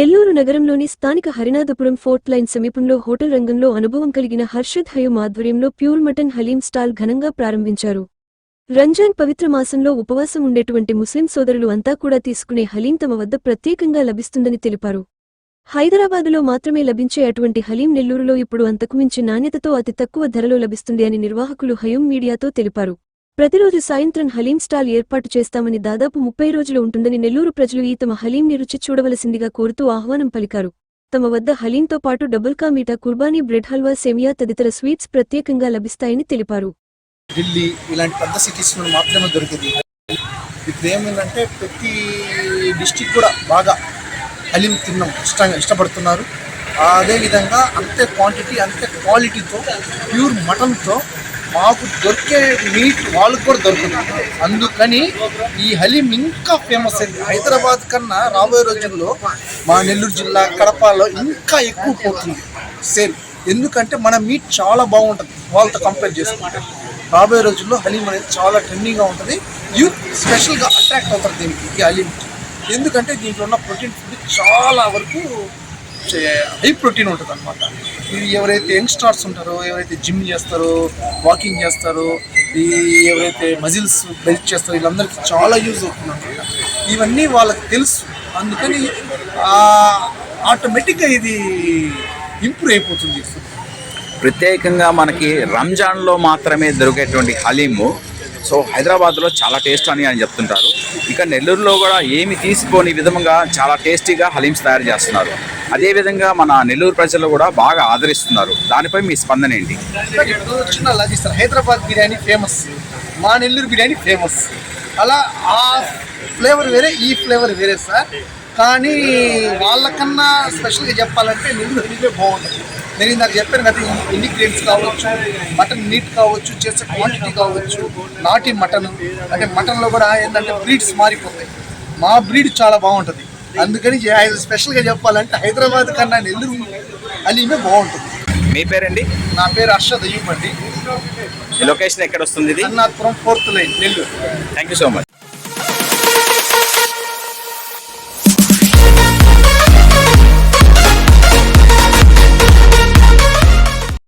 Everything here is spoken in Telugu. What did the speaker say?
నెల్లూరు నగరంలోని స్థానిక హరినాథపురం ఫోర్ట్ లైన్ సమీపంలో హోటల్ రంగంలో అనుభవం కలిగిన హర్షద్ హయూమ్ ఆధ్వర్యంలో ప్యూర్ మటన్ హలీం స్టాల్ ఘనంగా ప్రారంభించారు. రంజాన్ పవిత్ర మాసంలో ఉపవాసం ఉండేటువంటి ముస్లిం సోదరులు అంతా కూడా తీసుకునే హలీం తమ వద్ద ప్రత్యేకంగా లభిస్తుందని తెలిపారు. హైదరాబాదులో మాత్రమే లభించే అటువంటి హలీం నెల్లూరులో ఇప్పుడు అంతకుమించి నాణ్యతతో అతి తక్కువ ధరలో లభిస్తుంది అని నిర్వాహకులు హయూం మీడియాతో తెలిపారు. ప్రతిరోజు సాయంత్రం హలీం స్టాల్ ఏర్పాటు చేస్తామని దాదాపు ముప్పై రోజులు ఉంటుందని నెల్లూరు ప్రజలు ఈ తమ హలీంని రుచి చూడవలసిందిగా కోరుతూ ఆహ్వానం పలికారు. తమ వద్ద హలీంతో పాటు డబుల్ కా కుర్బానీ బ్రెడ్ హల్వా సెమియా తదితర స్వీట్స్ ప్రత్యేకంగా లభిస్తాయని తెలిపారు. ఢిల్లీ ఇలాంటి పెద్ద సిటీస్ మాత్రమే దొరికింది. ఇప్పుడు ఏమైందంటే ప్రతి డిస్టిక్ కూడా బాగా హలీం తిన్నాం ఇష్టంగా ఇష్టపడుతున్నారు. అదేవిధంగా అంతే క్వాంటిటీ అంతే క్వాలిటీతో ప్యూర్ మటన్తో మాకు దొరికే మీట్ వాళ్ళకు కూడా దొరుకుతుంది అందుకని ఈ హలీం ఇంకా ఫేమస్ అయింది. హైదరాబాద్ కన్నా రాబోయే రోజుల్లో మా నెల్లూరు జిల్లా కడపలో ఇంకా ఎక్కువ పోతుంది. సేల్ ఎందుకంటే మన మీట్ చాలా బాగుంటుంది. వాళ్ళతో కంపేర్ చేసుకుంటే. రాబోయే రోజుల్లో హలీం అనేది చాలా ట్రెండింగ్గా ఉంటుంది. యూత్ స్పెషల్గా అట్రాక్ట్ అవుతారు దీనికి ఈ హలీం. ఎందుకంటే దీంట్లో ఉన్న ప్రోటీన్ ఫుడ్ చాలా వరకు హై ప్రోటీన్ ఉంటుంది అనమాట ఎవరైతే యంగ్స్టార్స్ ఉంటారో ఎవరైతే జిమ్ చేస్తారో వాకింగ్ చేస్తారో ఈ ఎవరైతే మజిల్స్ బెల్ట్ చేస్తారో వీళ్ళందరికీ చాలా యూజ్ అవుతుంది అనమాట ఇవన్నీ వాళ్ళకి తెలుసు. అందుకని ఆటోమేటిక్గా ఇది ఇంప్రూవ్ అయిపోతుంది. ప్రత్యేకంగా మనకి రంజాన్లో మాత్రమే దొరికేటువంటి హలీము సో హైదరాబాద్లో చాలా టేస్ట్ అని అని చెప్తుంటారు. ఇక నెల్లూరులో కూడా ఏమి తీసిపోని విధంగా చాలా టేస్టీగా హలీమ్స్ తయారు చేస్తున్నారు. అదేవిధంగా మన నెల్లూరు ప్రజలు కూడా బాగా ఆదరిస్తున్నారు. దానిపై మీ స్పందన ఏంటి? హైదరాబాద్ బిర్యానీ ఫేమస్. మా నెల్లూరు బిర్యానీ ఫేమస్. అలా ఆ ఫ్లేవర్ వేరే ఈ ఫ్లేవర్ వేరే సార్. కానీ వాళ్ళకన్నా స్పెషల్గా చెప్పాలంటే నెల్లూరు బిర్యానీ బాగుంటుంది నేను ఇందాక చెప్పాను కదా ఈ ఇంగ్రీడియంట్స్ కావచ్చు మటన్ మీట్ కావచ్చు చేసే క్వాంటిటీ కావచ్చు నాటి మటన్. అంటే మటన్లో కూడా ఏంటంటే బ్రీడ్స్ మారిపోతాయి. మా బ్రీడ్ చాలా బాగుంటుంది. అందుకని స్పెషల్గా చెప్పాలంటే హైదరాబాద్ కన్నా నెల్లూరు అలీమే బాగుంటుంది. మీ పేరండి? నా పేరు హర్షద్ అయ్యూబ్ అండి. లొకేషన్ ఎక్కడ వస్తుంది ఇది? Annapuram fourth line Nellore. Thank you so much